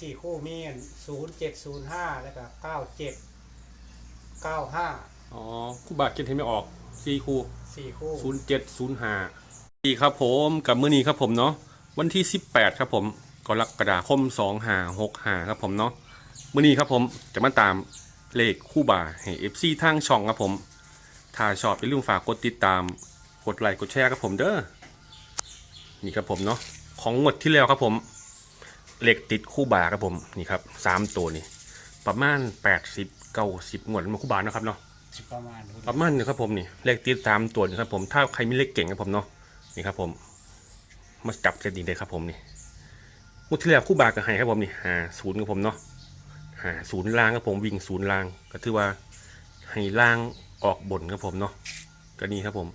สี่คู่มีศูนย์เจ็ดศูนย์ห้าแล้วก็เก้าเจ็ดเก้าห้าอ๋อคู่บาเขียนให้ไม่ออกสี่คู่สี่คู่ศูนย์เจ็ดศูนย์ห้าดีครับผมกับมื้อนี้ครับผมเนาะวันที่สิบแปดครับผมกรกฎาคมสองห้าหกห้าครับผมเนาะมื้อนี้ครับผมจะมาตามเลขคู่บาให้เอฟซีทางช่องครับผม ถ้าชอบอย่าลืมฝากกดติดตามกดไลค์กดแชร์ครับผมเด้อนี่ครับผมเนาะของงวดที่แล้วครับผม เลขติดคู่บาครับผมนี่ครับสามตัวนี่ประมาณแปดสิบเก้าสิบงวดมาคู่บาเนาะครับเนาะสิบประมาณประมาณนี้ครับผมนี่เลขติดสามตัวนี่ครับผมถ้าใครมีเลขเก่งครับผมเนาะนี่ครับผมมาจับเซตนี้เลยครับผมนี่งวดที่แล้วคู่บากับไฮครับผมนี่หาศูนย์ครับผมเนาะหาศูนย์ล่างครับผมวิ่งศูนย์ล่างก็ถือว่าให้ล่างออกบนครับผมเนาะก็นี่ครับผม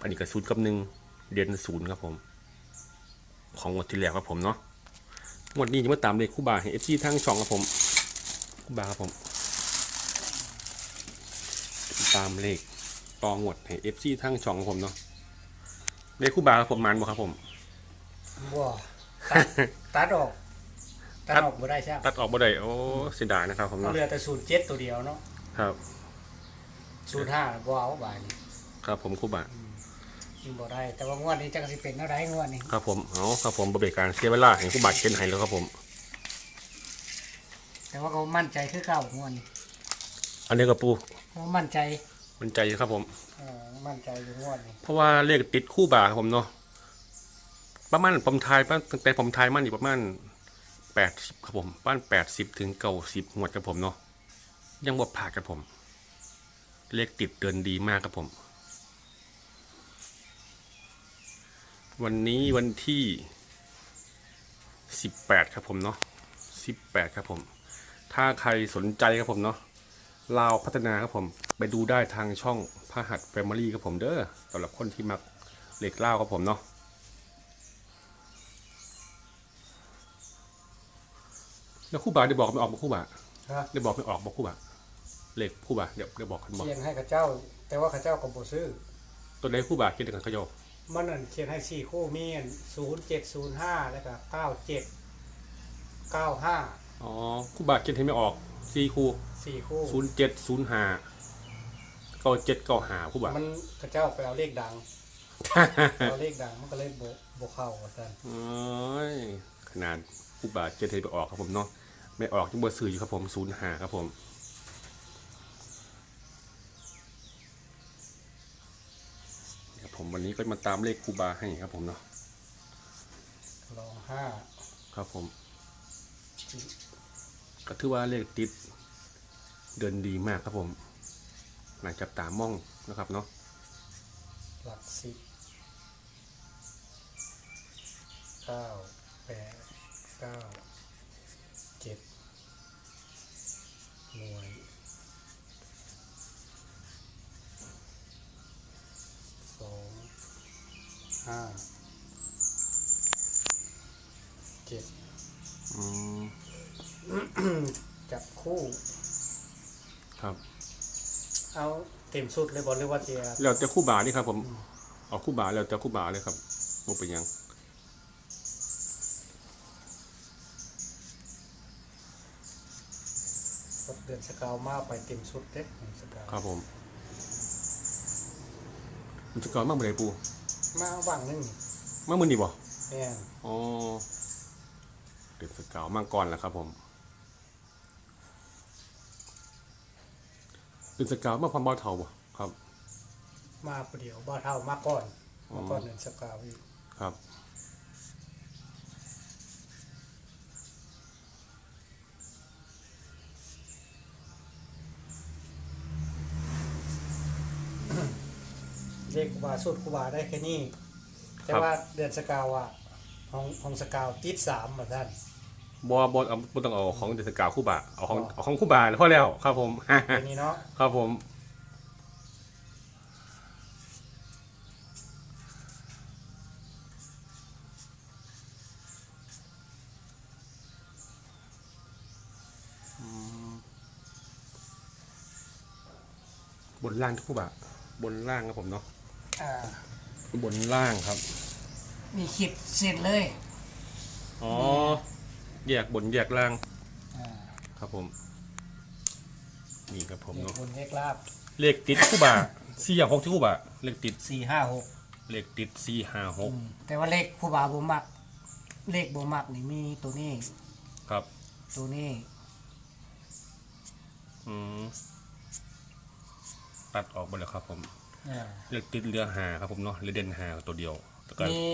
อันนี้ก็ศูนย์กับหนึ่งเด่นศูนย์ครับผม ของงวดที่แล้วครับผมเนาะ งวดนี้จะมาตามเลขคู่บาให้เอฟซีทั้งช่องครับผมคู่บาครับผม ตามเลขตองหมดให้เอฟซีทั้งช่องของผมเนาะเลขคู่บาครับผมมันบ่ครับผมว้าตัดตัดออกตัดออกบ่ได้ใช่ไหมตัดออกบ่ได้โอ้เสียดายนะครับผมเนาะเหลือแต่ศูนย์เจ็ดตัวเดียวเนาะครับศูนย์ห้าบ่เอาบาทนี่ครับผมคู่บายิง บ่ได้ แต่ว่างวดนี้จังสิเป็นเท่าไรงวดนี้ครับผมเอาครับผมบริการเสียเวลาให้คู่บาเช่นให้แล้วครับผม แต่ว่าเขามั่นใจคือเก่างวดนี้อันนี้ก็ปูเขามั่นใจมันใจครับผม เออมั่นใจอยู่งวดนี้เพราะว่าเลขติดคู่บาครับผมเนาะประมาณผมทายตั้งแต่ผมทายมันอยู่ประมาณแปดสิบครับผมประมาณแปดสิบถึงเก้าสิบงวดครับผมเนาะยังบ่ผ่านครับผม เลขติดเดินดีมากครับผม วันนี้วันที่สิบแปดครับผมเนาะสิบแปดครับผม ถ้าใครสนใจครับผมเนาะลาวพัฒนาครับผม ไปดูได้ทางช่องพหัสแฟมิลี่ครับผมเด้อสำหรับคนที่มักเหล็กเล่าวครับผมเนาะแล้วคู่บาได้บอกไม่ออกบอกคู่บาฮะได้บอกไม่ออกบอกคู่บาเหล็กคู่บาเดี๋ยวเดี๋ยวบอกกันบอกเขียนให้กับเจ้า แต่ว่าข้าเจ้าก็บ่ซื้อตัวใดคู่บาคิดกันเขาโย มันนั่นเขียนให้สี่คู่มีศูนย์เจ็ดศูนย์ห้าแล้วก็เก้าเจ็ดเก้าห้าอ๋อคู่บาคิดให้ไม่ออกสี่คู่สี่คู่ศูนย์เจ็ดศูนย์ห้าเก้าเจ็ดเก้าห้าคู่บามันข้าเจ้าไปเอาเลขดัง เอาเลขดังมันก็เลยโบโบเข้าว่าซั่นโอ้ยขนาดคู่บาคิดให้ไปออกครับผมเนาะไม่ออกยังบ่ซื้ออยู่ครับผมศูนย์ห้าครับผม ครับผมวันนี้ก็มาตามเลขครูบาให้ครับผมเนาะลองห้าครับผม ก็ถือว่าเลขติดเดินดีมากครับผมหลังจับตามองนะครับเนาะหลักสิบเก้าแปดเก้าเจ็ดหน่วยสอง ห้าเจ็ดอืมจับคู่ ครับเอาเต็มสุดเลยบอลเลยว่าเจียแล้วแต่ครู่บานี่ครับ ผมเอาครู่บาแล้วแต่ครู่บาเลยครับบ่เป็นหยังเดือนสกาวมาไปเต็มสุดเด้เดือนสกาวครับผมมันจะก่อนมากเมื่อไหร่ปู มาว่างหนึงมากมือนี่บ่แม่นอ๋อเด็กสเกาวมาก่อนแล้วครับผมเด็กสเกาวมาความบ่เท่าบ่ครับ มาประเดี๋ยวบ้าเท่ามาก่อนมาก่อนเดือนสกาวอีกครับ เลขครูบาสุดครูบาได้แค่นี้ แต่ว่าเดือนสกาวอะของของสกาวติดสามเหมือนกันบ่บ่เอาบ่ต้องเอาของเด็กสเกาวคู่บาเอาของเอาของคู่บาพอแล้วครับผมแค่นี้เนาะครับผมอืมบนล่างทุกคู่บาบนล่างครับผมเนาะ อ่าบนล่างครับ มีขีดเสร็จเลยอ๋อแยกบนแยกล่าง อ่าครับผม นี่ครับผมเลขเนาะ บนเลขลาบเลขติดคู่บาสี่หกที่คู่บาเลขติด สี่ห้าหกเลขติดสี่ห้าหกแต่ว่าเลขครูบาบ่มัก เลขบ่มักนี่มีตัวนี้ ครับ ตัวนี้อืม ตัดออกไปแล้วครับผมอ่า เลขติดเรือหาครับผมเนาะเรือเด่นหาตัวเดียวแล้วก็มี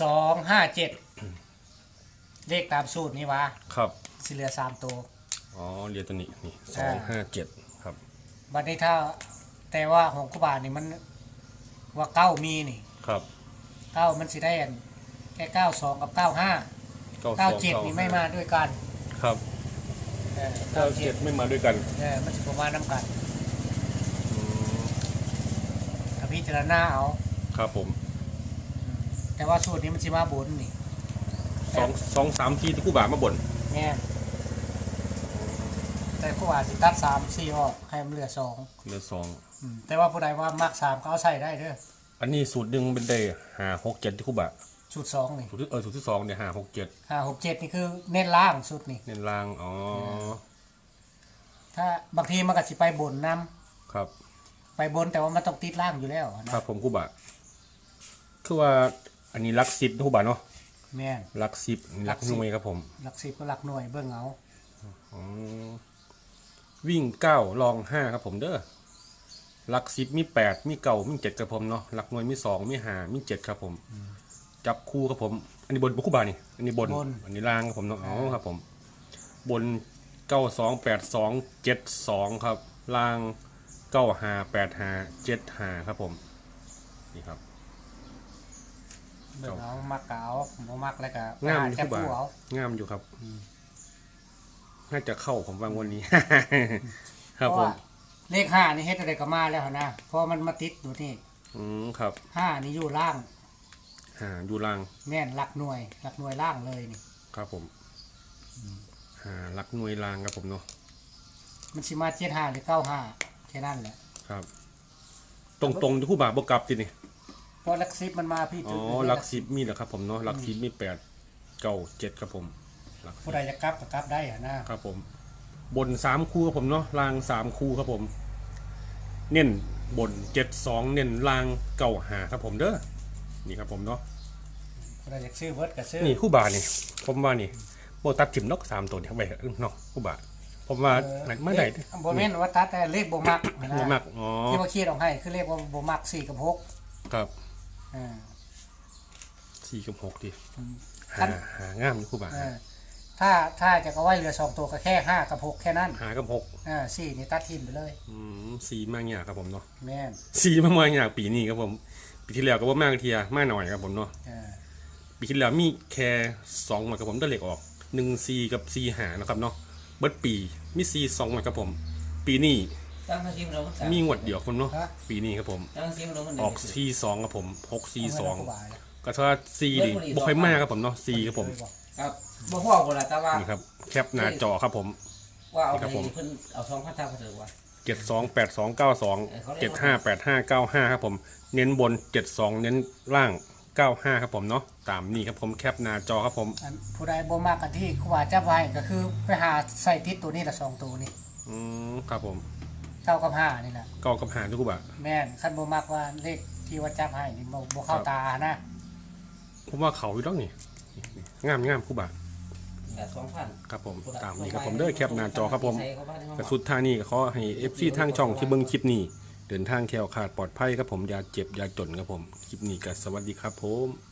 สองห้าเจ็ดเลขตามสูตรนี่วะครับสิเหลือสามตัว อ๋อเรือตัวนี้นี่สอ่าองห้าเจ็ดครับบัดนี้ถ้าแต่ว่าของครูบานี่มันว่าเก้ามีนี่ครับเก้ามันสิได้อันแค่เก้าสองกับเก้าห้าเก้าสเก้าองเจ็ดนี่ไม่มาด้วยกัน ครับเออเก้าเจ็ดไม่มาด้วยกันเออมันสิประมาณน้ำกัน อืม ถ้า พิจารณาเอา ครับผมแต่ว่าสูตรนี้มันสิมาบนนี่สองสองสามทีที่คู่บามาบ่นแน่แต่ครูบาสิตัดสามสี่ออกให้มันเหลือสองเรือสองอืมแต่ว่าผู้ใดว่ามักสามก็เอาใส่ได้เด้ออันนี้สูตรหนึ่งเป็นได้หาหกเจ็ดที่คู่บาสูตรสองนี่สูตรที่เออสูตรที่สองเนี่ยหาหกเจ็ดห้าหกเจ็ดนี่คือเน้นล่างสุดนี่เน้นล่างอ๋อถ้าบางทีมันก็สิไปบนน้ครับำ ไปบนแต่ว่ามันต้องติดล่างอยู่แล้วนะ ครับผมคู่บาคือว่าอันนี้ลักสิบคู่บาเนาะแม่น ลักสิบลักหน่วยครับผมหลักสิบก็หลักหน่วยเบิ่งเอาอ๋อวิ่งเก้าลองห้าครับผมเด้อลักสิบมีแปดมีเก้ามีเจ็ดครับผมเนาะลักหน่วยมีสองมีห้ามีเจ็ดครับผม จับคู่ครับผม อันนี้บนบุคู่บานี่อันนี้บน อันนี้ล่างครับผมเนาะอ๋อครับผม บนเก้าสองแปดสองเจ็ดสองครับล่าง เก้าห้าแปดห้าเจ็ดห้าครับผม นี่ครับ เบิ่งเอามักก็เอาบ่มักแล้วก็งามหอยู่จัคู่บาคู่เอางามอยู่ครับอืมน่าจะเข้าผมวางวันนี้คเพรับราะผมว่าเลขห้านี่เฮ็ดอะไรก็มาแล้วนะเพราะมันมาติดอยู่นี่อืมครับห้านี่อยู่ล่างหาอยู่ล่างแม่นหลักหน่วยหลักหน่วยล่างเลยนี่ ครับผมหาลักหน่วยล่างครับผมเนาะมันสิมาเจ็ดห้าหรือเก้าห้า แค่นั้นแหละครับ ตรงตรงๆที่คู่บาบกลับทีนี่เพราะหลักสิบมันมาพี่อ๋อจุดนี้ลักสิบมีเหรอครับผมเนาะลักสิบมีแปดเก้าเจ็ดครับผมลักสิบผู้ใดจะกลับก็กลับได้อะนะครับ ผม บนสามคู่ครับผมเนาะล่างสามคู่ครับผม เน้นบนเจ็ดสองเน้นล่างเก้าหาครับผมเด้อนี่ครับผมเนาะผู้ใดอยากซื้อเบิร์ดก็ซื้อนี่คู่บานี่ ผมว่านี่โบตัดถิ่มนกสามตัวนี่เข้าไปเนาะคู่บา ผมว่าไหนเมื่อไหร่เลขบ่แม่นว่าตัดแต่เลขบ่มักนะหัวมากอ๋อที่ว่าคิดออกให้คือเลขว่าบ่มักสี่กับหกครับอ่าสี่กับหกดิอืมหาหางามอยู่คู่บาเออถ้าถ้าจะก็ไว้เหลือสองตัวก็แค่ห้ากับหกแค่นั้นหากับหกอ่าสี่นี่ตัดทิมไปเลย อืมสีมากอย่างครับผมเนาะแม่นสีมากมาอย่างปีนี้ครับผมปีที่แล้วก็ว่ามากเทียมากหน่อยครับผมเนาะอ่าปีที่แล้วมีแค่สองหมวดครับผมได้เหล็กออกหนึ่งซีกับซีหานะครับเนาะ เบิดปีมีซีสองหมวดครับผม ปีนี้ตั้งซิมเราก็มีงวดเดียวครับผมเนาะปีนี้ครับผมตั้งซิมเราก็ออกซีสองครับผมหกซีสองเาไว้แล้วก็บ่ายแล้วก็ถ้าซีดิบุค่อยมากครับผมเนาะซีครับผมครับบ่ฮู้เอาบ่ล่ะแต่ว่านี่ครับแคปหน้าจอครับผมว่าเอานี่ครับไปผมเพิ่นเอา2พันทางเขาถือว่าเจ็ดสองแปดสองเก้าสองเจ็ดห้าแปดห้าเก้าห้าครับผม เน้นบนเจ็ดสองเน้นล่าง เก้าห้าครับผมเนาะตามนี้ครับผมแคปหน้าจอครับผม อันผู้ใดบ่มักกันที่ครูบาจับไว้ก็คือไปหาใส่ติดตัวนี้ละสองตัวนี่อืมครับผมเก้ากับห้านี่แหละเก้ากับหาทุกบาทแม่นคันบ่มักว่าเลขที่ว่าจับให้นี่บ่บ่เข้าตานะผมว่าเขาอยู่ต้องนี่งามงามคู่บาทแต่2,000ครับผมตามนี้ครับผมเด้อแคปหน้าจอครับผมกระสุดท่านี้ก็ขอให้เอฟซีทางช่องที่เบิ่งคลิปนี้ เดินทางแคล้วขาดปลอดภัยครับผมอย่าเจ็บอย่าจนครับผมคลิปนี้ก็สวัสดีครับผม